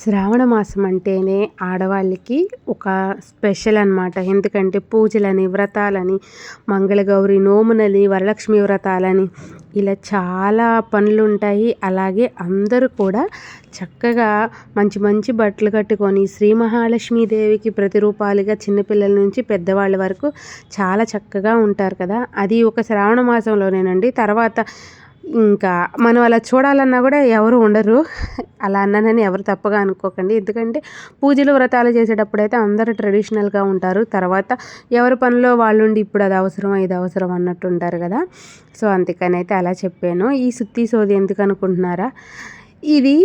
శ్రావణ మాసం అంటేనే ఆడవాళ్ళకి ఒక స్పెషల్ అనమాట ఎందుకంటే పూజలని వ్రతాలని మంగళగౌరి నోములని వరలక్ష్మి వ్రతాలని ఇలా చాలా పనులు ఉంటాయి అలాగే అందరూ కూడా చక్కగా మంచి మంచి బట్టలు కట్టుకొని శ్రీ మహాలక్ష్మీదేవికి ప్రతిరూపాలుగా చిన్నపిల్లల నుంచి పెద్దవాళ్ళ వరకు చాలా చక్కగా ఉంటారు కదా. అది ఒక శ్రావణ మాసంలోనేనండి. తర్వాత ఇంకా మనం అలా చూడాలన్నా కూడా ఎవరు ఉండరు. అలా అన్నానని ఎవరు తప్పగా అనుకోకండి. ఎందుకంటే పూజలు వ్రతాలు చేసేటప్పుడు అయితే అందరూ ట్రెడిషనల్గా ఉంటారు. తర్వాత ఎవరి పనిలో వాళ్ళు ఉండి ఇప్పుడు అది అవసరం ఇది అవసరం అన్నట్టు ఉంటారు కదా. సో అందుకని అయితే అలా చెప్పాను. ఈ సుత్తి సోది ఎందుకు అనుకుంటున్నారా? ఇది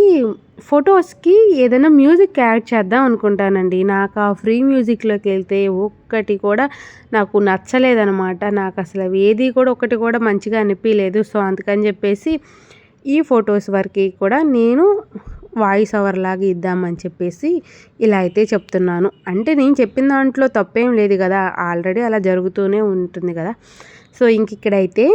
ఫొటోస్కి ఏదైనా మ్యూజిక్ యాడ్ చేద్దాం అనుకుంటానండి. నాకు ఆ ఫ్రీ మ్యూజిక్లోకి వెళ్తే ఒక్కటి కూడా నాకు నచ్చలేదనమాట నాకు అసలు ఏది కూడా ఒకటి కూడా మంచిగా అనిపించలేదు సో అందుకని చెప్పేసి ఈ ఫొటోస్ వరకు కూడా నేను వాయిస్ ఓవర్ లాగా ఇద్దామని చెప్పేసి ఇలా అయితే చెప్తున్నాను. అంటే నేను చెప్పిన దాంట్లో తప్పేం లేదు కదా. ఆల్రెడీ అలా జరుగుతూనే ఉంటుంది కదా. సో ఇంక ఇక్కడైతే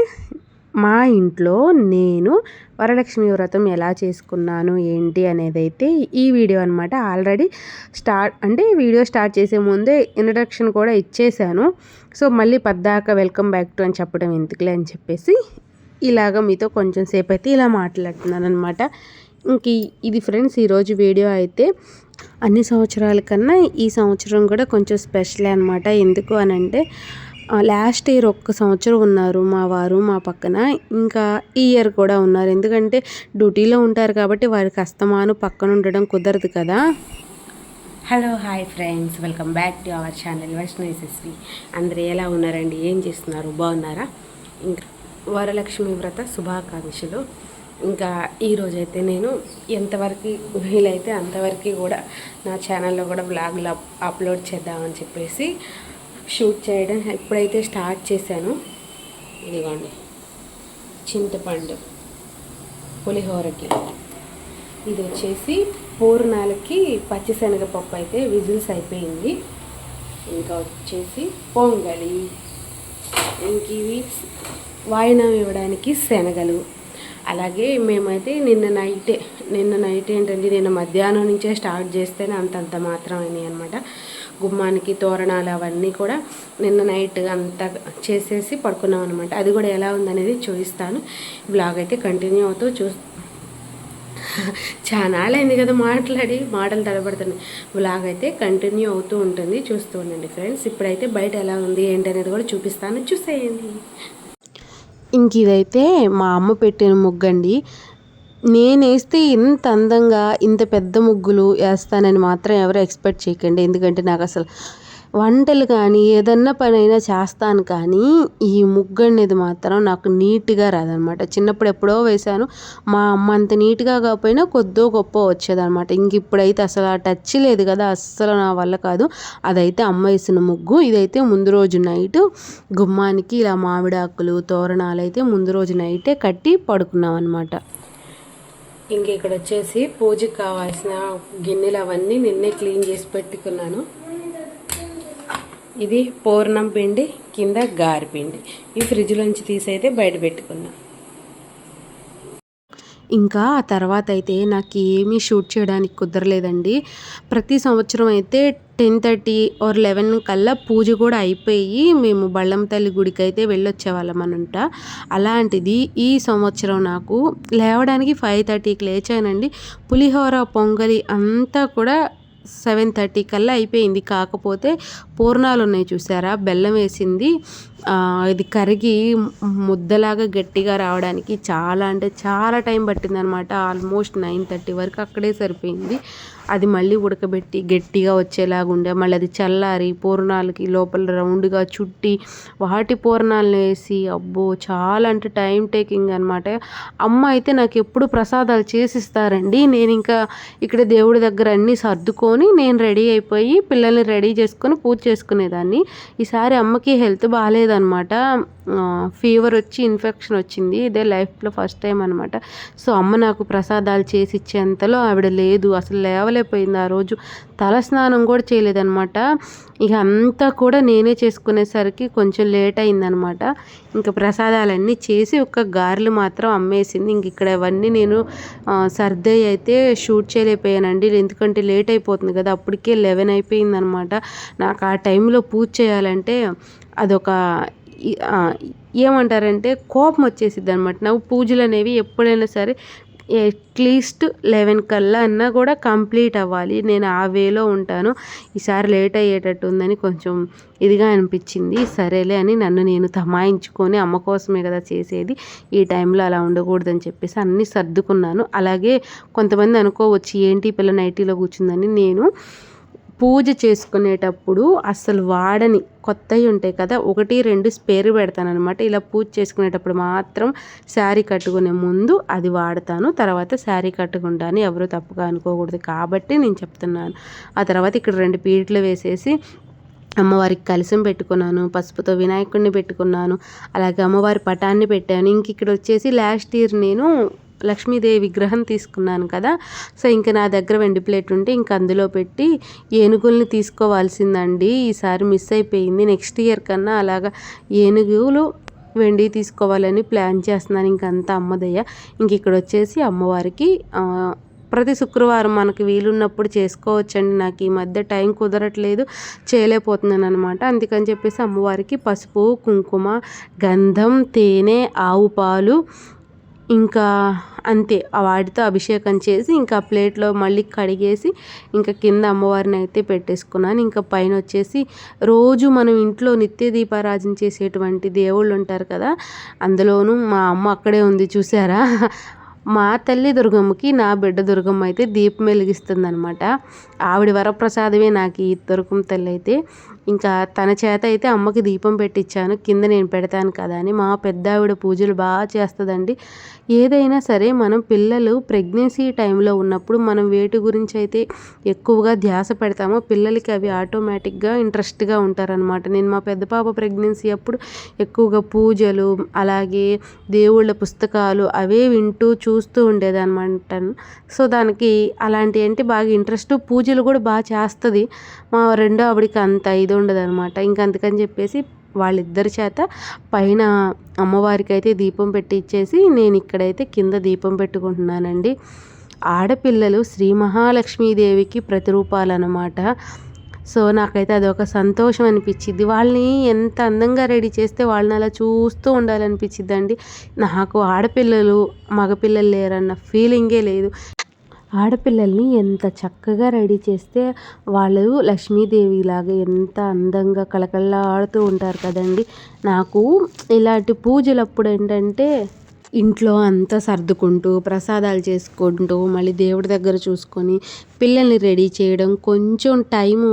మా ఇంట్లో నేను వరలక్ష్మి వ్రతం ఎలా చేసుకున్నాను ఏంటి అనేది అయితే ఈ వీడియో అనమాట ఆల్రెడీ స్టార్ట్ అంటే వీడియో స్టార్ట్ చేసే ముందే ఇంట్రడక్షన్ కూడా ఇచ్చేసాను. సో మళ్ళీ పద్దాక వెల్కమ్ బ్యాక్ టు అని చెప్పడం ఎందుకులే అని చెప్పేసి ఇలాగ మీతో కొంచెం సేపు అయితే ఇలా మాట్లాడుతున్నాను అనమాట ఇంక ఇది ఫ్రెండ్స్ ఈరోజు వీడియో అయితే అన్ని సంవత్సరాల కన్నా ఈ సంవత్సరం కూడా కొంచెం స్పెషలే అనమాట ఎందుకు అని అంటే లాస్ట్ ఇయర్ ఒక్క సంవత్సరం ఉన్నారు మా వారు మా పక్కన. ఇంకా ఈ ఇయర్ కూడా ఉన్నారు. ఎందుకంటే డ్యూటీలో ఉంటారు కాబట్టి వారికి అస్తమాను పక్కన ఉండడం కుదరదు కదా. Hello hi friends welcome back to our channel Vaishnavi SSV అందరూ ఎలా ఉన్నారండి? ఏం చేస్తున్నారు? బాగున్నారా? ఇంకా వరలక్ష్మి వ్రత శుభాకాంక్షలు. ఇంకా ఈరోజైతే నేను ఎంతవరకు వీలైతే అంతవరకు కూడా నా ఛానల్లో కూడా బ్లాగ్లు అప్లోడ్ చేద్దామని చెప్పేసి షూట్ చేయడం ఇప్పుడైతే స్టార్ట్ చేశాను ఇదిగోండి చింతపండు పులిహోరకి. ఇది వచ్చేసి పూర్ణాలకి పచ్చిశనగపప్పు అయితే విజిల్స్ అయిపోయింది. ఇంకా వచ్చేసి పొంగలి ఇంక ఇవి వాయినం ఇవ్వడానికి శనగలు. అలాగే మేమైతే నిన్న నైటే నిన్న నైట్ ఏంటంటే నిన్న మధ్యాహ్నం నుంచే స్టార్ట్ చేస్తేనే అంతంత మాత్రం అయినాయి అనమాట గుమ్మానికి తోరణాలు అవన్నీ కూడా నిన్న నైట్ అంతా చేసేసి పడుకున్నాం అనమాట అది కూడా ఎలా ఉందనేది చూపిస్తాను. బ్లాగ్ అయితే కంటిన్యూ అవుతూ చూ చాలా అయింది కదా మాట్లాడి మాటలు తడబడుతున్నాయి. బ్లాగ్ అయితే కంటిన్యూ అవుతూ ఉంటుంది చూస్తూ ఉండండి ఫ్రెండ్స్. ఇప్పుడైతే బయట ఎలా ఉంది ఏంటి అనేది కూడా చూపిస్తాను. చూసేయండి. ఇంక ఇదైతే మా అమ్మ పెట్టిన ముగ్గండి. నేనేస్తే ఇంత అందంగా ఇంత పెద్ద ముగ్గులు వేస్తానని మాత్రం ఎవరు ఎక్స్పెక్ట్ చేయకండి. ఎందుకంటే నాకు అసలు వంటలు కానీ ఏదన్నా పని అయినా చేస్తాను కానీ ఈ ముగ్గు అనేది మాత్రం నాకు నీట్గా రాదనమాట. చిన్నప్పుడు ఎప్పుడో వేశాను. మా అమ్మ అంత నీట్గా కాకపోయినా కొద్దో గొప్ప వచ్చేదనమాట. ఇంక ఇప్పుడైతే అసలు ఆ టచ్ లేదు కదా అస్సలు నా వల్ల కాదు. అదైతే అమ్మ వేసిన ముగ్గు. ఇదైతే ముందు రోజు నైట్ గుమ్మానికి ఇలా మామిడాకులు తోరణాలు అయితే ముందు రోజు నైటే కట్టి పడుకున్నాం అనమాట ఇంక ఇక్కడ వచ్చేసి పూజకి కావాల్సిన గిన్నెలు అవన్నీ నిన్నే క్లీన్ చేసి పెట్టుకున్నాను. ఇది పూర్ణం పిండి కింద గారి పిండి. ఈ ఫ్రిడ్జ్లోంచి తీసైతే బయట పెట్టుకున్నాను ఇంకా ఆ తర్వాత అయితే నాకు ఏమీ షూట్ చేయడానికి కుదరలేదండి. ప్రతి సంవత్సరం అయితే టెన్ థర్టీ ఆర్ లెవెన్ కల్లా పూజ కూడా అయిపోయి మేము బళ్ళం తల్లి గుడికి అయితే వెళ్ళొచ్చేవాళ్ళం అనంట. అలాంటిది ఈ సంవత్సరం నాకు లేవడానికి ఫైవ్ థర్టీకి లేచానండి. పులిహోర పొంగలి అంతా కూడా సెవెన్ థర్టీ కల్లా అయిపోయింది. కాకపోతే పూర్ణాలు ఉన్నాయి చూసారా? బెల్లం వేసింది. ఇది కరిగి ముద్దలాగా గట్టిగా రావడానికి చాలా అంటే చాలా టైం పట్టిందనమాట. ఆల్మోస్ట్ నైన్ థర్టీ వరకు అక్కడే సరిపోయింది. అది మళ్ళీ ఉడకబెట్టి గట్టిగా వచ్చేలాగా ఉండే మళ్ళీ అది చల్లారి పూర్ణాలకి లోపల రౌండ్గా చుట్టి వాటి పూర్ణాలను వేసి అబ్బో! చాలా అంటే టైం టేకింగ్ అనమాట. అమ్మ అయితే నాకు ఎప్పుడు ప్రసాదాలు చేసిస్తారండి. నేను ఇంకా ఇక్కడ దేవుడి దగ్గర అన్నీ సర్దుకొని నేను రెడీ అయిపోయి పిల్లల్ని రెడీ చేసుకొని పూజ చేసుకునేదాన్ని. ఈసారి అమ్మకి హెల్త్ బాగాలేదు అనమాట ఫీవర్ వచ్చి ఇన్ఫెక్షన్ వచ్చింది. ఇదే లైఫ్లో ఫస్ట్ టైం అనమాట సో అమ్మ నాకు ప్రసాదాలు చేసి ఇచ్చేంతలో ఆవిడ లేదు. అసలు లేవలేకపోయింది ఆ రోజు. తలస్నానం కూడా చేయలేదనమాట ఇక అంతా కూడా నేనే చేసుకునేసరికి కొంచెం లేట్ అయిందనమాట ఇంకా ప్రసాదాలన్నీ చేసి ఒక గారెలు మాత్రం అమ్మేసింది. ఇంక ఇక్కడ అవన్నీ నేను సర్దే అయితే షూట్ చేయలేకపోయానండి. ఎందుకంటే లేట్ అయిపోతుంది కదా. అప్పటికే లెవెన్ అయిపోయిందనమాట నాకు ఆ టైంలో పూజ చేయాలంటే అదొక ఏమంటారంటే కోపం వచ్చేసిద్ది అనమాట నాకు పూజలు అనేవి ఎప్పుడైనా సరే అట్లీస్ట్ లెవెన్ కల్లా అన్నా కూడా కంప్లీట్ అవ్వాలి. నేను ఆ వేలో ఉంటాను. ఈసారి లేట్ అయ్యేటట్టు ఉందని కొంచెం ఇదిగా అనిపించింది. సరేలే అని నన్ను నేను తమాయించుకొని అమ్మ కోసమే కదా చేసేది. ఈ టైంలో అలా ఉండకూడదని చెప్పేసి అన్నీ సర్దుకున్నాను. అలాగే కొంతమంది అనుకోవచ్చు ఏంటి పిల్ల నైటీలో కూర్చుందని? నేను పూజ చేసుకునేటప్పుడు అస్సలు వాడని కొత్తవి ఉంటాయి కదా ఒకటి రెండు స్పేర్ పెడతానమాట ఇలా పూజ చేసుకునేటప్పుడు మాత్రం శారీ కట్టుకునే ముందు అది వాడతాను తర్వాత శారీ కట్టుకుంటాను ఎవరు తప్పుగా అనుకోకూడదు కాబట్టి నేను చెప్తున్నాను. ఆ తర్వాత ఇక్కడ రెండు పీట్లు వేసేసి అమ్మవారికి కలిసం పెట్టుకున్నాను పసుపుతో వినాయకుడిని పెట్టుకున్నాను అలాగే అమ్మవారి పటాన్ని పెట్టాను. ఇంక ఇక్కడ వచ్చేసి లాస్ట్ ఇయర్ నేను లక్ష్మీదేవి విగ్రహం తీసుకున్నాను కదా. సో ఇంకా నా దగ్గర వెండి ప్లేట్ ఉంటే ఇంక అందులో పెట్టి ఏనుగుల్ని తీసుకోవాల్సిందండి. ఈసారి మిస్ అయిపోయింది. నెక్స్ట్ ఇయర్ కన్నా అలాగా ఏనుగులు వెండి తీసుకోవాలని ప్లాన్ చేస్తున్నాను. ఇంకంతా అమ్మదయ్య. ఇంక ఇక్కడ వచ్చేసి అమ్మవారికి ప్రతి శుక్రవారం మనకి వీలున్నప్పుడు చేసుకోవచ్చండి. నాకు ఈ మధ్య టైం కుదరట్లేదు. చేయలేకపోతున్నాను అనమాట అందుకని చెప్పేసి అమ్మవారికి పసుపు కుంకుమ గంధం తేనె ఆవు పాలు ఇంకా అంతే వాటితో అభిషేకం చేసి ఇంకా ప్లేట్లో మళ్ళీ కడిగేసి ఇంకా కింద అమ్మవారిని అయితే పెట్టేసుకున్నాను. ఇంకా పైన వచ్చేసి రోజు మనం ఇంట్లో నిత్య దీపారాజన చేసేటువంటి దేవుళ్ళు ఉంటారు కదా అందులోనూ మా అమ్మ అక్కడే ఉంది చూసారా? మా తల్లి దుర్గమ్మకి నా బిడ్డ దుర్గమ్మ అయితే దీపం వెలిగిస్తుంది అనమాట ఆవిడ వరప్రసాదమే నాకు ఈ దుర్గమ్మ తల్లి అయితే. ఇంకా తన చేత అయితే అమ్మకి దీపం పెట్టించాను కింద నేను పెడతాను కదా అని మా పెద్ద ఆవిడ పూజలు బాగా చేస్తుందండి. ఏదైనా సరే మనం పిల్లలు ప్రెగ్నెన్సీ టైంలో ఉన్నప్పుడు మనం వేటి గురించి అయితే ఎక్కువగా ధ్యాస పెడతామో పిల్లలకి అవి ఆటోమేటిక్గా ఇంట్రెస్ట్గా ఉంటారనమాట నేను మా పెద్ద పాప ప్రెగ్నెన్సీ అప్పుడు ఎక్కువగా పూజలు అలాగే దేవుళ్ళ పుస్తకాలు అవే వింటూ చూస్తూ ఉండేదన్నమాట. సో దానికి అలాంటి అంటే బాగా ఇంట్రెస్ట్ పూజలు కూడా బాగా చేస్తుంది. మా రెండో ఆవిడకి అంత ఇది ఉండదు అనమాట ఇంకా అందుకని చెప్పేసి వాళ్ళిద్దరి చేత పైన అమ్మవారికి అయితే దీపం పెట్టిచ్చేసి నేను ఇక్కడైతే కింద దీపం పెట్టుకుంటున్నానండి. ఆడపిల్లలు శ్రీ మహాలక్ష్మీదేవికి ప్రతిరూపాలు అనమాట సో నాకైతే అదొక సంతోషం అనిపించింది వాళ్ళని ఎంత అందంగా రెడీ చేస్తే వాళ్ళని అలా చూస్తూ ఉండాలనిపించింది అండి నాకు ఆడపిల్లలు మగపిల్లలు లేరన్న ఫీలింగే లేదు. ఆడపిల్లల్ని ఎంత చక్కగా రెడీ చేస్తే వాళ్ళు లక్ష్మీదేవిలాగా ఎంత అందంగా కళకళలాడుతూ ఉంటారు కదండి. నాకు ఇలాంటి పూజలప్పుడు ఏంటంటే ఇంట్లో అంతా సర్దుకుంటూ ప్రసాదాలు చేసుకుంటూ మళ్ళీ దేవుడి దగ్గర చూసుకొని పిల్లల్ని రెడీ చేయడం కొంచెం టైము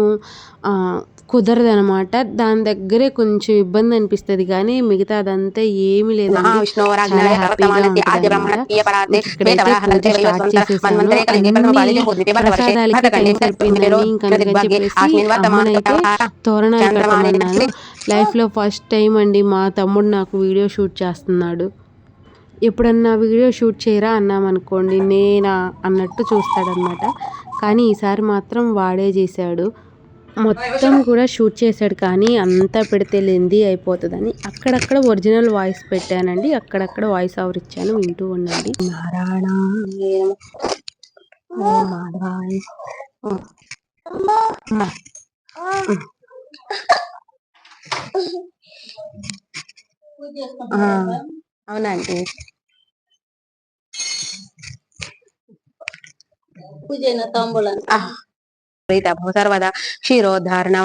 కుదరదనమాట దాని దగ్గరే కొంచెం ఇబ్బంది అనిపిస్తుంది కానీ మిగతా అదంతా ఏమి లేదు తోరణాలు లైఫ్లో ఫస్ట్ టైం అండి మా తమ్ముడు నాకు వీడియో షూట్ చేస్తున్నాడు. ఎప్పుడన్నా వీడియో షూట్ చేయరా అన్నామనుకోండి నేనా అన్నట్టు చూస్తాడనమాట కానీ ఈసారి మాత్రం వాడే చేశాడు. మొత్తం కూడా షూట్ చేశాడు కానీ అంతా పెడితే లెందీ అయిపోతుందని. అక్కడక్కడ ఒరిజినల్ వాయిస్ పెట్టానండి. అక్కడక్కడ వాయిస్ ఓవర్ ఇచ్చాను. వింటూ ఉండండి. నారాయణ అవునండి పూజ తాంబూలం ప్రీత భూసర్వదా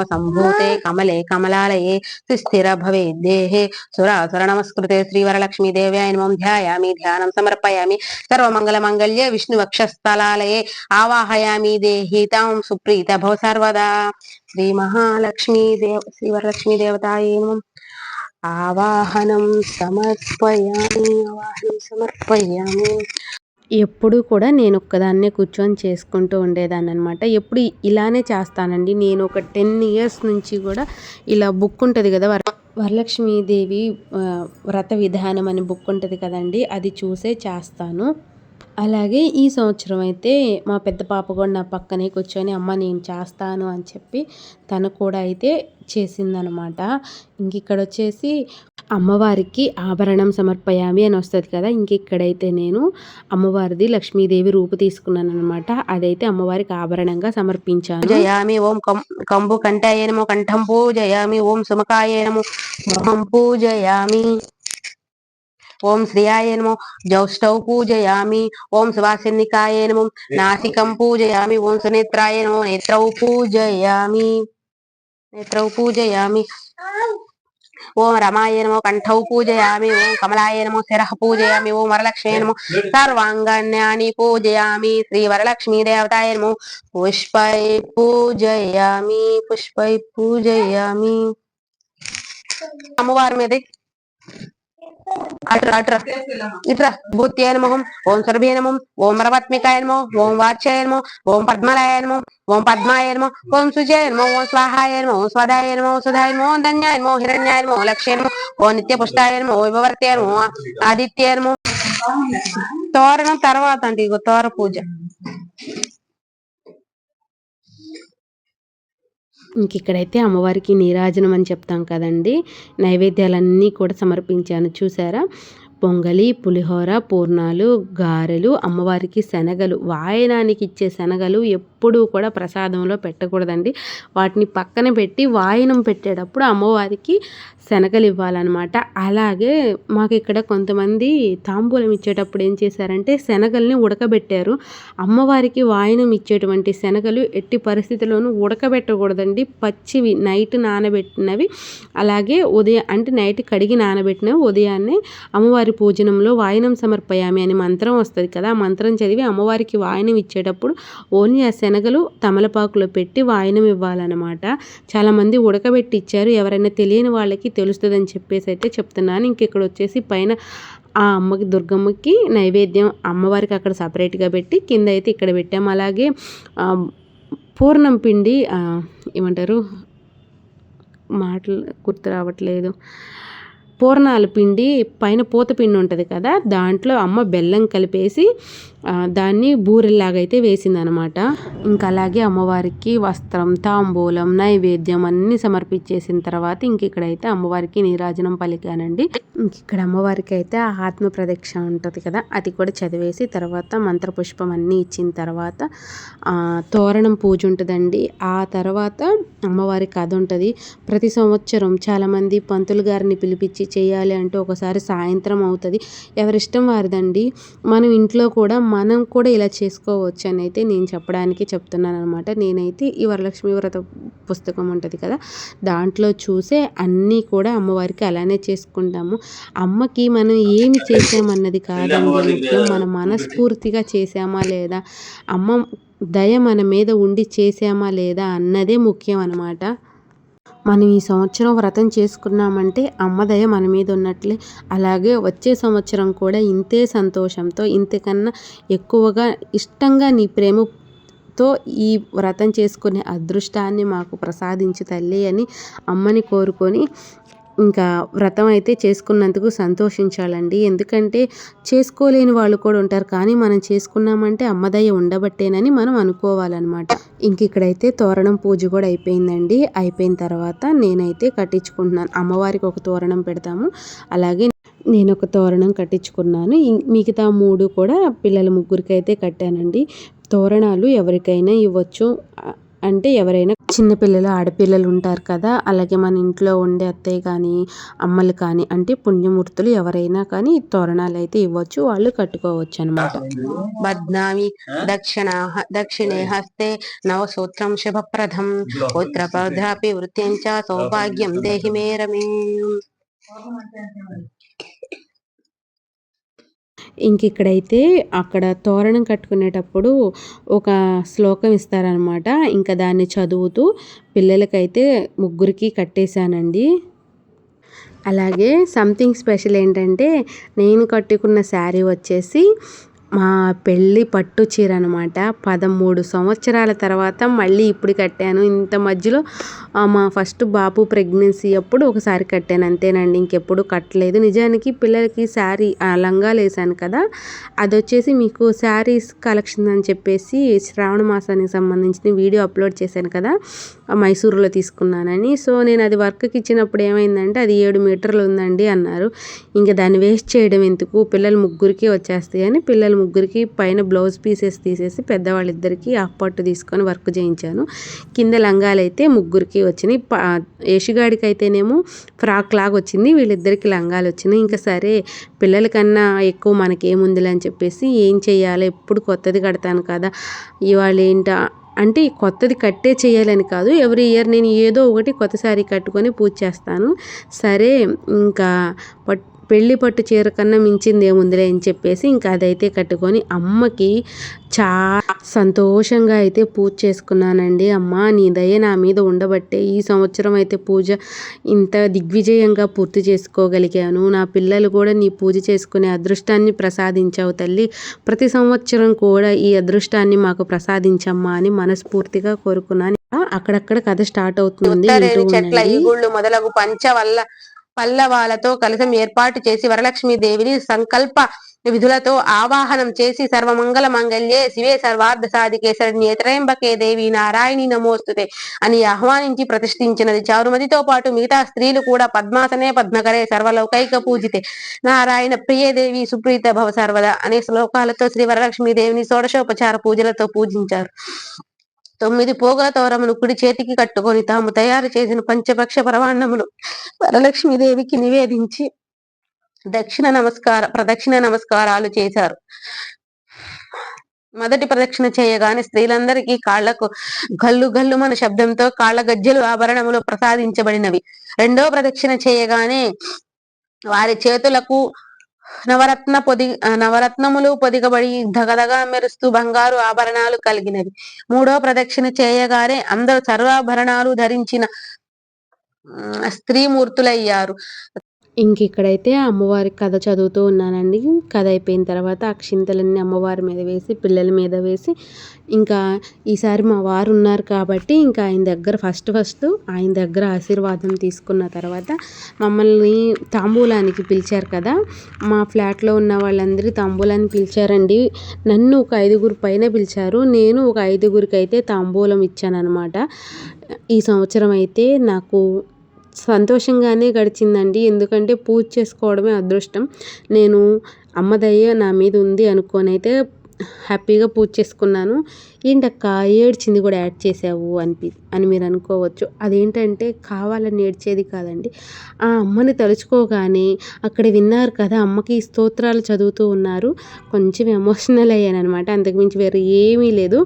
సంభూతే కమలే కమలాలయే సుస్థిర భవే దేహే సురాసుర నమస్కృతే శ్రీవరలక్ష్మీ దేవ్యాయ ధ్యాయామి ధ్యానం సమర్పయామి. సర్వమంగళ మంగళ్యే విష్ణు ఆవాహయామి దేహి తాం సుప్రీత భవసర్వదా శ్రీ ఆవాహనం సమర్పయామి ఆవాహనం సమర్పయామి. ఎప్పుడు కూడా నేను ఒక్కదాన్నే కూర్చొని చేసుకుంటూ ఉండేదాన్ని అనమాట ఎప్పుడు ఇలానే చేస్తానండి. నేను ఒక టెన్ ఇయర్స్ నుంచి కూడా ఇలా బుక్ ఉంటుంది కదా వరలక్ష్మీదేవి వ్రత విధానం అని బుక్ ఉంటుంది కదండి అది చూసే చేస్తాను. అలాగే ఈ సంవత్సరం అయితే మా పెద్ద పాప కూడా నా పక్కనే కూర్చొని అమ్మ నేను చేస్తాను అని చెప్పి తను కూడా అయితే చేసిందనమాట. ఇంక ఇక్కడ వచ్చేసి అమ్మవారికి ఆభరణం సమర్పయామి అని వస్తుంది కదా ఇంక ఇక్కడైతే నేను అమ్మవారిది లక్ష్మీదేవి రూపు తీసుకున్నాను అనమాట అదైతే అమ్మవారికి ఆభరణంగా సమర్పించాను. జయామి ఓం కం- కంబు కంటాయనము నమో కంఠం పూజయామి ఓం సుమకాయనము మొహం పూజయామి. ఓం శ్రియాయ నమో. జౌష్టౌ పూజయామి. ఓం సువాసినికాయ నమో. నాసికం పూజయామి. ఓం సునేత్రాయ నమో. నేత్రౌ పూజయామి. నేత్రౌ పూజయామి. ఓం రమాయ నమో. కంఠౌ పూజయామి. ఓం కమలాయ నమో. శిరః పూజయామి. ఓం వరలక్ష్మీ నమో. సర్వాంగాన్యాని పూజయామి. శ్రీ వరలక్ష్మీ దేవతాయ నమో. పుష్పై పూజయామి. పుష్పై పూజయామి. అమ్మవారి మీద. అట్రా అట్రా ఇట్రా భూత్యే నమః ఓం సర్వే నమః ఓం రవత్మికాయ నమః ఓం వాచ్యాయ నమః ఓం పద్మరాయ నమః ఓం పద్మాయ నమః ఓం సుజయ నమః ఓం స్వాహాయ నమః ఓం స్వదాయ నమః ఓం సుధాయ నమః ఓం ధన్యాయ నమః హిరణ్యాయ నమః ఓం లక్ష్యాయ నమః ఓం నిత్య పుష్టాయ నమః ఓం వివర్త్యాయ నమః ఓం ఆదిత్యాయ నమః తోరణం తర్వాత అండి ఇగో తోర పూజ ఇంక ఇక్కడైతే అమ్మవారికి నీరాజనం అని చెప్తాం కదండి. నైవేద్యాలన్నీ కూడా సమర్పించాను చూసారా? పొంగలి పులిహోర పూర్ణాలు గారెలు అమ్మవారికి శనగలు వాయనానికి ఇచ్చే శనగలు ఎప్పుడూ కూడా ప్రసాదంలో పెట్టకూడదండి. వాటిని పక్కన పెట్టి వాయనం పెట్టేటప్పుడు అమ్మవారికి శనగలు ఇవ్వాలన్నమాట. అలాగే మాకు ఇక్కడ కొంతమంది తాంబూలం ఇచ్చేటప్పుడు ఏం చేశారంటే శనగల్ని ఉడకబెట్టారు. అమ్మవారికి వాయనం ఇచ్చేటువంటి శనగలు ఎట్టి పరిస్థితుల్లోనూ ఉడకబెట్టకూడదండి. పచ్చివి నైట్ నానబెట్టినవి అలాగే ఉదయం అంటే నైట్ కడిగి నానబెట్టినవి ఉదయాన్నే అమ్మవారి పూజనంలో వాయనం సమర్పయామి అని మంత్రం వస్తుంది కదా ఆ మంత్రం చదివి అమ్మవారికి వాయనం ఇచ్చేటప్పుడు ఓన్లీ ఆ శనగలు తమలపాకులో పెట్టి వాయనం ఇవ్వాలన్నమాట. చాలామంది ఉడకబెట్టి ఇచ్చారు ఎవరైనా తెలియని వాళ్ళకి తెలుస్తుందని చెప్పేసి అయితే చెప్తున్నాను. ఇంక ఇక్కడ వచ్చేసి పైన ఆ అమ్మకి దుర్గమ్మకి నైవేద్యం అమ్మవారికి అక్కడ సపరేట్గా పెట్టి కింద అయితే ఇక్కడ పెట్టాము. అలాగే పూర్ణం పిండి ఏమంటారు? మాటలు గుర్తు రావట్లేదు. పూర్ణాల పిండి పైన పూత పిండి ఉంటుంది కదా దాంట్లో అమ్మ బెల్లం కలిపేసి దాన్ని బూరెల్లాగా అయితే వేసిందనమాట. ఇంకా అలాగే అమ్మవారికి వస్త్రం తాంబూలం నైవేద్యం అన్నీ సమర్పించేసిన తర్వాత ఇంక ఇక్కడైతే అమ్మవారికి నీరాజనం పలికానండి. ఇంక ఇక్కడ అమ్మవారికి అయితే ఆ ఆత్మ ప్రదక్షిణ ఉంటుంది కదా అది కూడా చదివేసి తర్వాత మంత్రపుష్పం అన్నీ ఇచ్చిన తర్వాత తోరణం పూజ ఉంటుందండి. ఆ తర్వాత అమ్మవారి కథ ఉంటుంది. ప్రతి సంవత్సరం చాలామంది పంతులు గారిని పిలిపించి చేయాలి అంటే ఒకసారి సాయంత్రం అవుతుంది. ఎవరిష్టం వారిదండి. మనం ఇంట్లో కూడా మనం కూడా ఇలా చేసుకోవచ్చు అని అయితే నేను చెప్పడానికి చెప్తున్నాను అనమాట నేనైతే ఈ వరలక్ష్మి వ్రత పుస్తకం ఉంటుంది కదా దాంట్లో చూసే అన్నీ కూడా అమ్మవారికి అలానే చేసుకుంటాము. అమ్మకి మనం ఏమి చేసామన్నది కాదండి ముఖ్యం మనం మనస్ఫూర్తిగా చేసామా లేదా అమ్మ దయ మన మీద ఉండి చేసామా లేదా అన్నదే ముఖ్యం అన్నమాట. మనం ఈ సంవత్సరం వ్రతం చేసుకున్నామంటే అమ్మదయ మన మీద ఉన్నట్లే. అలాగే వచ్చే సంవత్సరం కూడా ఇంతే సంతోషంతో ఇంతకన్నా ఎక్కువగా ఇష్టంగా నీ ప్రేమతో ఈ వ్రతం చేసుకునే అదృష్టాన్ని మాకు ప్రసాదించు తల్లి అని అమ్మని కోరుకొని ఇంకా వ్రతం అయితే చేసుకున్నందుకు సంతోషించాలండి. ఎందుకంటే చేసుకోలేని వాళ్ళు కూడా ఉంటారు. కానీ మనం చేసుకున్నామంటే అమ్మదయ్య ఉండబట్టేనని మనం అనుకోవాలన్నమాట. ఇంక ఇక్కడైతే తోరణం పూజ కూడా అయిపోయిందండి. అయిపోయిన తర్వాత నేనైతే కట్టించుకుంటున్నాను. అమ్మవారికి ఒక తోరణం పెడతాము. అలాగే నేను ఒక తోరణం కట్టించుకున్నాను. ఇం- మిగతా మూడు కూడా పిల్లల ముగ్గురికి అయితే కట్టానండి. తోరణాలు ఎవరికైనా ఇవ్వచ్చు. అంటే ఎవరైనా చిన్నపిల్లలు ఆడపిల్లలు ఉంటారు కదా అలాగే మన ఇంట్లో ఉండే అత్తయ్య కానీ అమ్మలు కానీ అంటే పుణ్యమూర్తులు ఎవరైనా కానీ ఈ తోరణాలు అయితే ఇవ్వచ్చు వాళ్ళు కట్టుకోవచ్చు అనమాట బధ్నామి దక్షిణ దక్షిణే హస్తే నవసూత్రం శుభప్రదం పుత్రపౌత్రాపి వృత్తిం చ సౌభాగ్యం దేహి మే రమే ఇంక ఇక్కడైతే అక్కడ తోరణం కట్టుకునేటప్పుడు ఒక శ్లోకం ఇస్తారనమాట ఇంకా దాన్ని చదువుతూ పిల్లలకైతే ముగ్గురికి కట్టేశానండి. అలాగే సంథింగ్ స్పెషల్ ఏంటంటే నేను కట్టుకున్న శారీ వచ్చేసి మా పెళ్ళి పట్టు చీర అనమాట పదమూడు సంవత్సరాల తర్వాత మళ్ళీ ఇప్పుడు కట్టాను. ఇంత మధ్యలో మా ఫస్ట్ బాబు ప్రెగ్నెన్సీ అప్పుడు ఒకసారి కట్టాను. అంతేనండి ఇంకెప్పుడు కట్టలేదు. నిజానికి పిల్లలకి శారీ ఆ, లంగాలు వేసాను కదా. అది వచ్చేసి మీకు శారీస్ కలెక్షన్ అని చెప్పేసి శ్రావణ మాసానికి సంబంధించిన వీడియో అప్లోడ్ చేశాను కదా. మైసూరులో తీసుకున్నానని. సో నేను అది వర్క్కి ఇచ్చినప్పుడు ఏమైందంటే అది ఏడు మీటర్లు ఉందండి అన్నారు. ఇంకా దాన్ని వేస్ట్ చేయడం ఎందుకు? పిల్లలు ముగ్గురికి వచ్చేస్తాయి అని పిల్లలు ముగ్గురికి పైన బ్లౌజ్ పీసెస్ తీసేసి పెద్దవాళ్ళిద్దరికి హాఫ్ పట్టు తీసుకొని వర్క్ చేయించాను. కింద లంగాలు అయితే ముగ్గురికి వచ్చినాయి. ప- యశుగాడికి అయితేనేమో ఫ్రాక్ లాగా వచ్చింది. వీళ్ళిద్దరికి లంగాలు వచ్చినాయి. ఇంకా సరే పిల్లలకన్నా ఎక్కువ మనకేముందిలే అని చెప్పేసి ఏం చేయాలి ఎప్పుడు కొత్తది కడతాను కదా. ఇవాళ ఏంటా అంటే కొత్తది కట్టే చేయాలని కాదు. ఎవ్రీ ఇయర్ నేను ఏదో ఒకటి కొత్త శారీ కట్టుకొని పూజ చేస్తాను. సరే ఇంకా పట్ పెళ్ళి పట్టు చీర కన్నా మించింది ఏముందిలే అని చెప్పేసి ఇంకా అదైతే కట్టుకొని అమ్మకి చాలా సంతోషంగా అయితే పూజ చేసుకున్నానండి. అమ్మ నీ దయ నా మీద ఉండబట్టే ఈ సంవత్సరం అయితే పూజ ఇంత దిగ్విజయంగా పూర్తి చేసుకోగలిగాను. నా పిల్లలు కూడా నీ పూజ చేసుకునే అదృష్టాన్ని ప్రసాదించావు తల్లి. ప్రతి సంవత్సరం కూడా ఈ అదృష్టాన్ని మాకు ప్రసాదించమ్మా అని మనస్ఫూర్తిగా కోరుకున్నాను. అక్కడక్కడ కథ స్టార్ట్ అవుతుంది. చెట్ల. ఈగుళ్ళు మొదలగు పంచవల్ల పల్లవాలతో కలశం ఏర్పాటు చేసి వరలక్ష్మి దేవిని సంకల్ప విధులతో ఆవాహనం చేసి సర్వమంగళ మంగళ్యే శివే సర్వార్థ సాధికే శరణ్యే దేవి నారాయణి నమోస్తుతే అని ఆహ్వానించి ప్రతిష్ఠించినది. చారుమతితో పాటు మిగతా స్త్రీలు కూడా పద్మాసనే పద్మకరే సర్వలౌకైక పూజితే. నారాయణ ప్రియ దేవి సుప్రీత భవ సర్వద అనే శ్లోకాలతో శ్రీ వరలక్ష్మి దేవిని షోడశోపచార పూజలతో పూజించారు. తొమ్మిది పోగా తోరమును కుడి చేతికి కట్టుకొని తాము తయారు చేసిన పంచపక్ష పరవాణములు వరలక్ష్మీదేవికి నివేదించి దక్షిణ నమస్కార ప్రదక్షిణ నమస్కారాలు చేశారు. మొదటి ప్రదక్షిణ చేయగానే స్త్రీలందరికీ కాళ్ళకు గల్లు గల్లు మన శబ్దంతో కాళ్ళ గజ్జెలు ఆభరణములు ప్రసాదించబడినవి. రెండో ప్రదక్షిణ చేయగానే వారి చేతులకు నవరత్న పొది నవరత్నములు పొదిగబడి ధగధగా మెరుస్తూ బంగారు ఆభరణాలు కలిగినవి. మూడో ప్రదక్షిణ చేయగానే అందరూ సర్వాభరణాలు ధరించిన స్త్రీమూర్తులయ్యారు. ఇంక ఇక్కడైతే అమ్మవారి కథ చదువుతూ ఉన్నానండి. కథ అయిపోయిన తర్వాత అక్షింతలన్నీ అమ్మవారి మీద వేసి పిల్లల మీద వేసి ఇంకా ఈసారి మా వారు ఉన్నారు కాబట్టి ఇంకా ఆయన దగ్గర ఫస్ట్ ఫస్ట్ ఆయన దగ్గర ఆశీర్వాదం తీసుకున్న తర్వాత మమ్మల్ని తాంబూలానికి పిలిచారు కదా. మా ఫ్లాట్లో ఉన్న వాళ్ళందరూ తాంబూలాన్ని పిలిచారండి. నన్ను ఒక ఐదుగురు పైన పిలిచారు. నేను ఒక ఐదుగురికి అయితే తాంబూలం ఇచ్చాననమాట ఈ సంవత్సరం అయితే నాకు సంతోషంగానే గడిచిందండి. ఎందుకంటే పూజ చేసుకోవడమే అదృష్టం. నేను అమ్మ దయ నా మీద ఉంది అనుకొని అయితే హ్యాపీగా పూజ చేసుకున్నాను. ఏంటక్క ఏడ్చింది కూడా యాడ్ చేసావు అనిపి అని మీరు అనుకోవచ్చు. అదేంటంటే కావాలని ఏడ్చేది కాదండి. ఆ అమ్మని తలుచుకోగానే అక్కడ విన్నారు కదా అమ్మకి స్తోత్రాలు చదువుతూ ఉన్నారు. కొంచెం ఎమోషనల్ అయ్యాను అనమాట అంతకుమించి వేరే ఏమీ లేదు.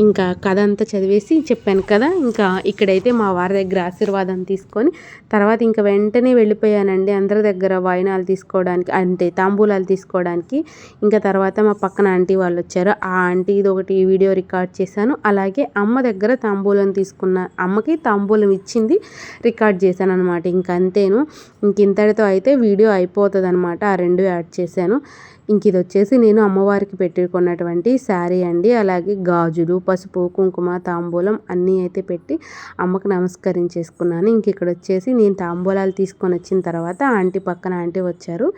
ఇంకా కథ అంతా చదివేసి చెప్పాను కదా ఇంకా ఇక్కడైతే మా వారి దగ్గర ఆశీర్వాదం తీసుకొని తర్వాత ఇంకా వెంటనే వెళ్ళిపోయానండి అందరి దగ్గర వాయినాలు తీసుకోవడానికి అంటే తాంబూలాలు తీసుకోవడానికి. ఇంకా తర్వాత మా పక్కన ఆంటీ వాళ్ళు వచ్చారు. ఆ ఆంటీది ఒకటి వీడియో రికార్డ్ రికార్డ్ చేశాను. అలాగే అమ్మ దగ్గర తాంబూలం తీసుకున్న అమ్మకి తాంబూలం ఇచ్చింది రికార్డ్ చేశాను అనమాట ఇంక అంతేను. ఇంక ఇంతటితో అయితే వీడియో అయిపోతుంది అనమాట ఆ రెండు యాడ్ చేశాను. ఇంక ఇది వచ్చేసి నేను అమ్మవారికి పెట్టుకున్నటువంటి శారీ అండి. అలాగే గాజులు పసుపు కుంకుమ తాంబూలం అన్నీ అయితే పెట్టి అమ్మకు నమస్కరించేసుకున్నాను. ఇంక ఇక్కడ వచ్చేసి నేను తాంబూలాలు తీసుకొని వచ్చిన తర్వాత ఆంటీ పక్కన ఆంటీ వచ్చారు.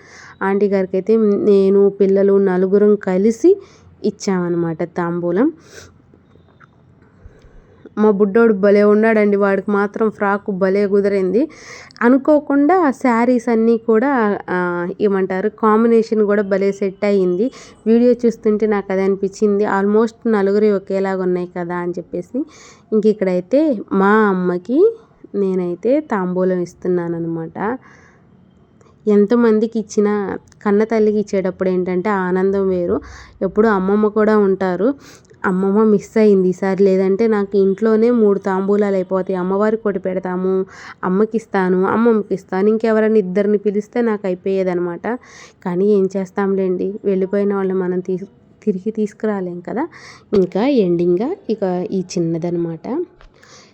ఆంటీ గారికి అయితే నేను పిల్లలు నలుగురం కలిసి ఇచ్చామన్నమాట తాంబూలం. మా బుడ్డోడు భలే ఉన్నాడండి వాడికి మాత్రం ఫ్రాక్ భలే కుదిరింది. అనుకోకుండా శారీస్ అన్నీ కూడా ఏమంటారు కాంబినేషన్ కూడా భలే సెట్ అయ్యింది. వీడియో చూస్తుంటే నాకు అది అనిపించింది ఆల్మోస్ట్ నలుగురి ఒకేలాగా ఉన్నాయి కదా అని చెప్పేసి. ఇంక ఇక్కడైతే మా అమ్మకి నేనైతే తాంబూలం ఇస్తున్నాను అనమాట ఎంతమందికి ఇచ్చినా కన్న తల్లికి ఇచ్చేటప్పుడు ఏంటంటే ఆ ఆనందం వేరు. ఎప్పుడు అమ్మమ్మ కూడా ఉంటారు. అమ్మమ్మ మిస్ అయింది ఈసారి. లేదంటే నాకు ఇంట్లోనే మూడు తాంబూలాలు అయిపోతాయి. అమ్మవారికి ఒకటి పెడతాము అమ్మకి ఇస్తాను అమ్మమ్మకి ఇస్తాను. ఇంకెవరైనా ఇద్దరిని పిలిస్తే నాకు అయిపోయేదనమాట కానీ ఏం చేస్తాంలేండి. వెళ్ళిపోయిన వాళ్ళని మనం తీసు తిరిగి తీసుకురాలేం కదా. ఇంకా ఎండింగ్గా ఇక ఈ చిన్నదనమాట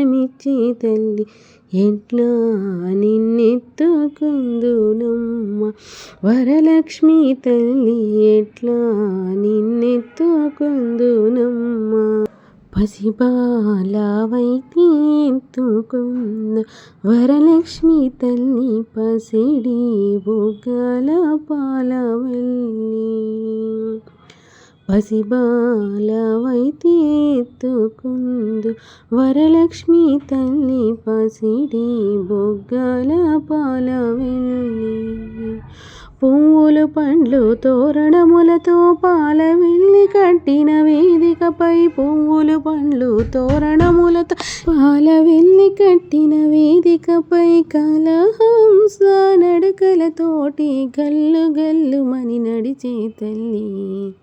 ధనమిచ్చి తల్లి ఎట్లా నిన్నెత్తుకుందునమ్మ. వరలక్ష్మి తల్లి ఎట్లా నిన్నెత్తుకుందునమ్మ. పసిబాలవైతే ఎత్తుకుంద వరలక్ష్మి తల్లి పసిడి బుగ్గల పాలవల్లి. పసిబాలవైతేత్తుకుందు వరలక్ష్మి తల్లి పసిడి బొగ్గల వెళ్ళి పువ్వులు పండ్లు తోరణములతో పాల వెళ్ళి కట్టిన వేదికపై పువ్వులు పండ్లు తోరణములతో పాల వెళ్ళి కట్టిన వేదికపై కలహంస నడకలతోటి గల్లు గల్లు మని నడిచే తల్లి.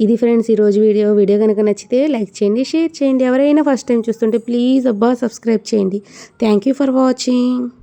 ఇది ఫ్రెండ్స్ ఈరోజు వీడియో. వీడియో కనుక నచ్చితే లైక్ చేయండి షేర్ చేయండి. ఎవరైనా ఫస్ట్ టైం చూస్తుంటే ప్లీజ్ అబ్బా సబ్స్క్రైబ్ చేయండి. Thank you for watching.